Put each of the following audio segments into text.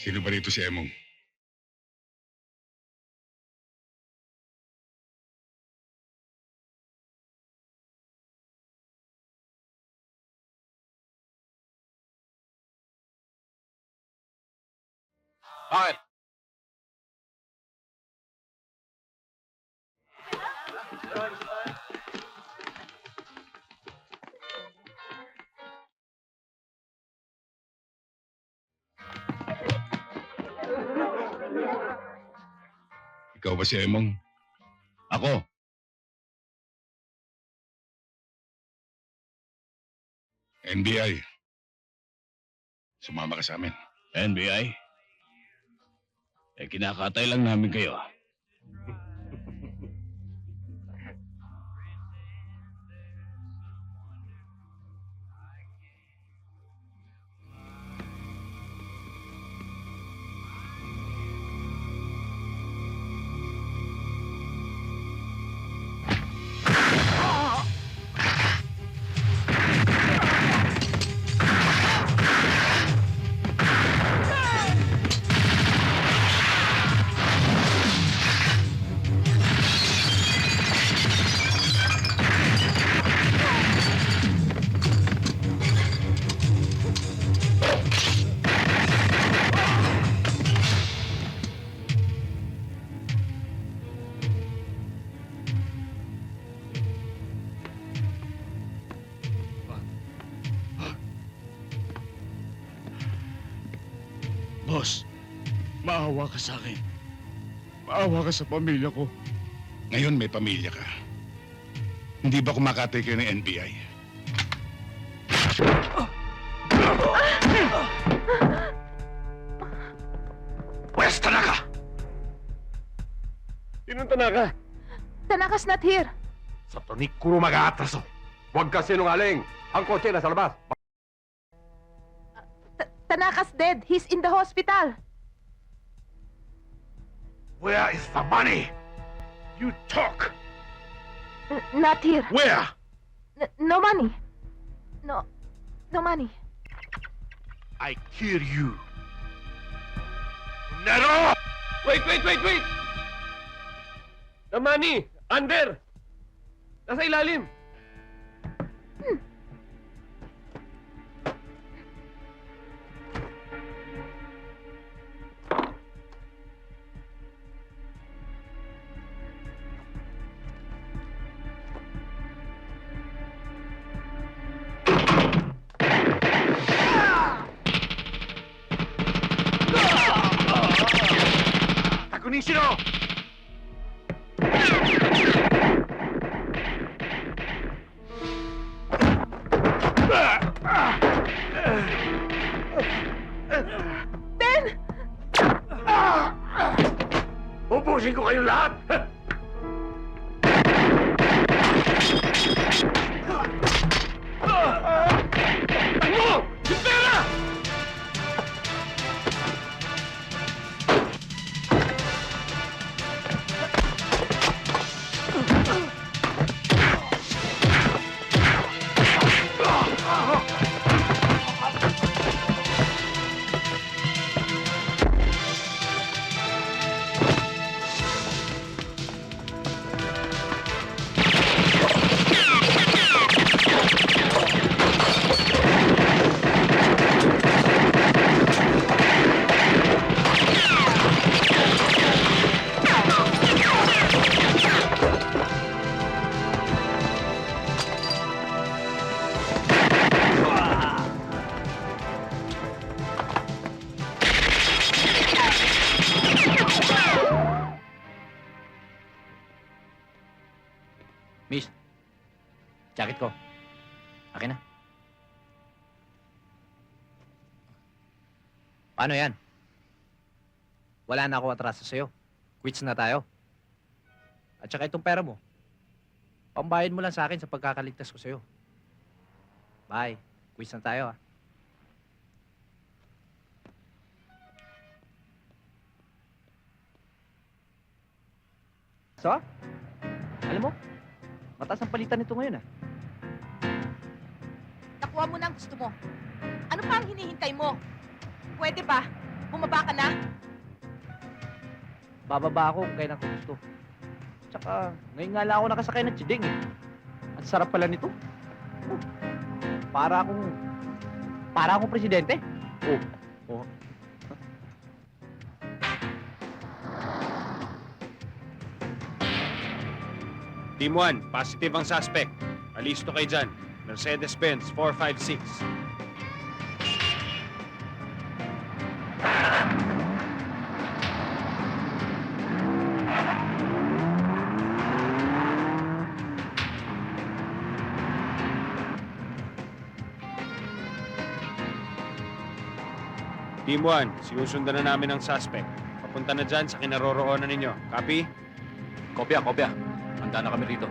Sino ba rito si Emong? Bakit? Ikaw ba si Emong? Ako. NBI. Sumama ka sa amin. NBI? Eh, kinakatay lang namin kayo. Boss, maawa ka sa akin. Maawa ka sa pamilya ko. Ngayon may pamilya ka. Hindi ba kumakatay kayo ng NBI? Pwes Tanaka! Sinong Tanaka? Tanaka's not here. Sa tonik kuro mag-aatraso. Huwag ka sinungaling. Ang kotse nasa labas. Ta- Tanaka's dead. He's in the hospital. Where is the money? You talk. N- not here. Where? N- no money. No, no money. I kill you. Nero! Wait, wait, wait, wait! The money! Under! Nasa ilalim! Takunishiro! Ben! Ubusin ko kayo lahat! Miss, jacket ko. Akin na. Paano yan? Wala na ako atraso sa'yo. Quits na tayo. At saka itong pera mo. Pambayad mo lang sa akin sa pagkakaligtas ko sa'yo. Bye. Quits na tayo, ah. So? Alam mo, mataas ang palitan nito ngayon, ah. Nakuha mo na ang gusto mo. Ano pa ang hinihintay mo? Pwede ba? Bumaba ka na? Bababa ako kung kailan ko gusto. Tsaka, ngayon nga lang ako nakasakay ng chiding eh. Ang sarap pala nito. Para akong... Para akong presidente. Team 1, positive ang suspect. Alisto kayo dyan. Mercedes-Benz 456. Team 1, sinusundan na namin ang suspect. Papunta na dyan sa kinaroroonan ninyo. Copy? Kopya, kopya. Handa na kami rito.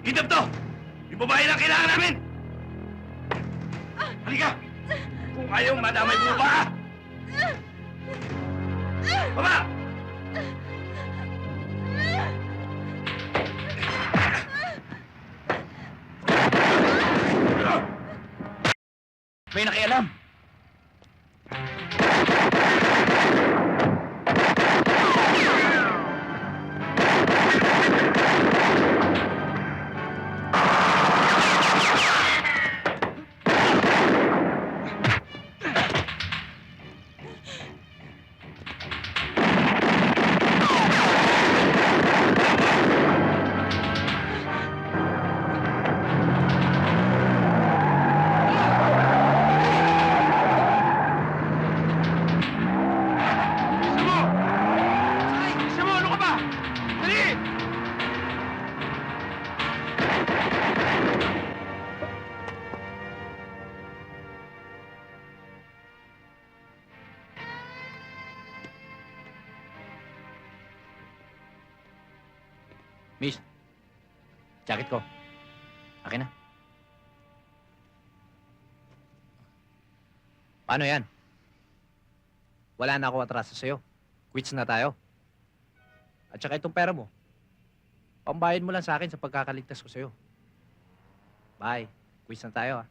Kitap to! Yung babae na kailangan namin! Halika! Ayaw madamay mo ba? Baba! May nakialam! Miss, jacket ko. Akin na. Paano yan? Wala na ako atraso sa'yo. Quits na tayo. At saka itong pera mo, pambayad mo lang sa akin sa pagkakaligtas ko sa'yo. Bye. Quits na tayo, ah.